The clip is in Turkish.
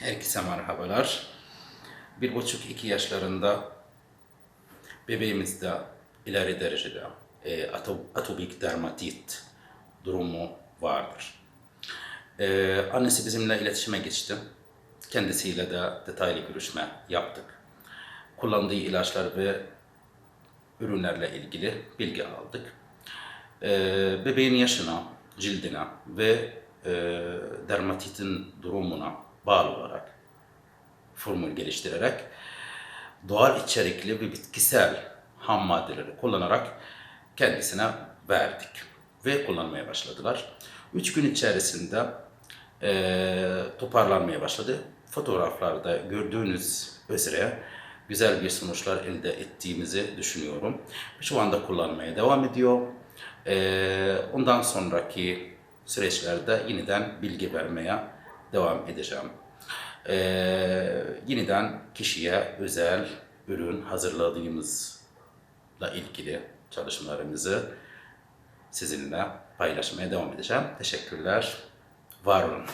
Herkese merhabalar. Bir buçuk iki yaşlarında bebeğimizde ileri derecede e, ato- atopik dermatit durumu vardır. E, annesi bizimle iletişime geçti. Kendisiyle de detaylı görüşme yaptık. Kullandığı ilaçlar ve ürünlerle ilgili bilgi aldık. E, bebeğin yaşına, cildine ve e, dermatitin durumuna bağlı olarak formül geliştirerek doğal içerikli ve bitkisel ham maddeleri kullanarak kendisine verdik ve kullanmaya başladılar. Üç gün içerisinde eee, toparlanmaya başladı. Fotoğraflarda gördüğünüz üzere güzel bir sonuçlar elde ettiğimizi düşünüyorum. Şu anda kullanmaya devam ediyor. Eee, ondan sonraki süreçlerde yeniden bilgi vermeye devam edeceğim. Eee, yeniden kişiye özel ürün hazırladığımızla ilgili çalışmalarımızı sizinle paylaşmaya devam edeceğim. Teşekkürler. Var olun.